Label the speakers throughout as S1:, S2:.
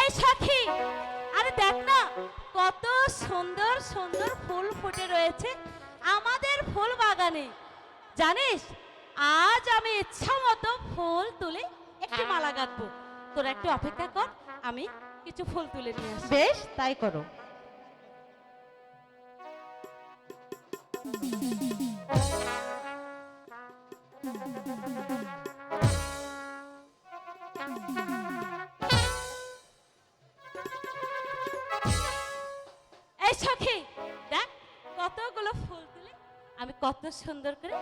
S1: এই সাথী আরে দেখ না, কত সুন্দর সুন্দর ফুল ফুটে রয়েছে আমাদের ফুল বাগানে। জানিস, আজ আমি ইচ্ছা মতো ফুল তুলে একটি মালা গাঁথবো। তোরা একটু অপেক্ষা কর, আমি কিছু ফুল তুলে নিয়ে
S2: বেশ, তাই করো।
S1: সখী দেখ কতগুলো ফুল তুলে আমি কত সুন্দর করে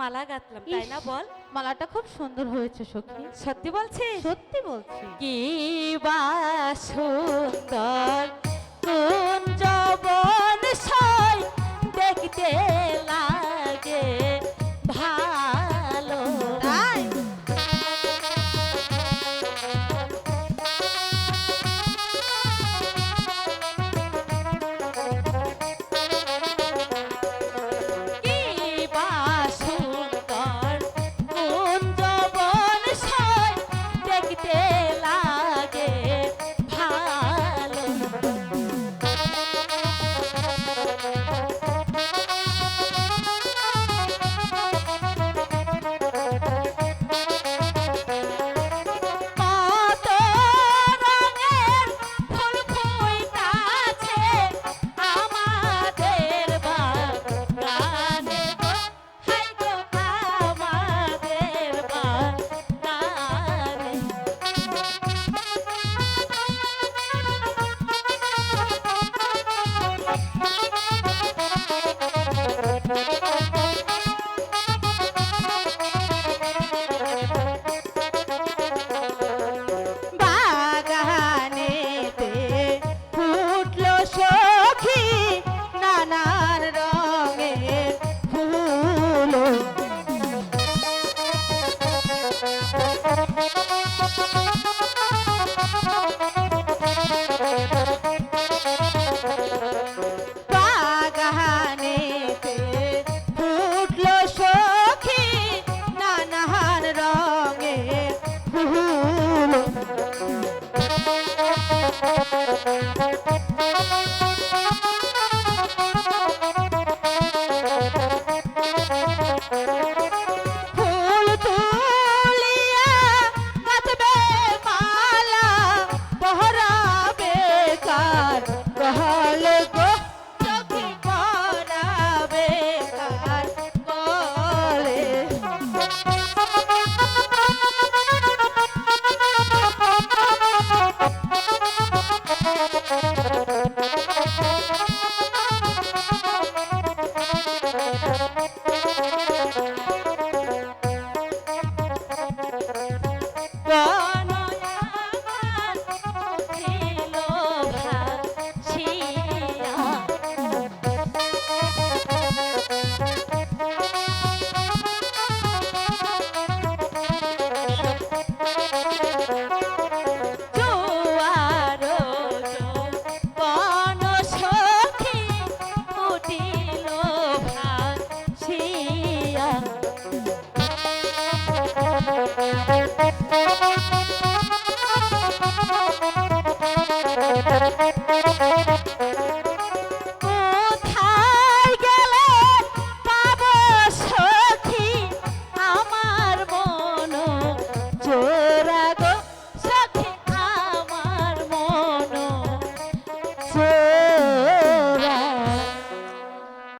S1: মালা গাঁথলাম তাই না বল?
S2: মালাটা খুব সুন্দর হয়েছে সখী।
S1: সত্যি বলছিস?
S2: সত্যি বলছি।
S1: কি বা সুন্দর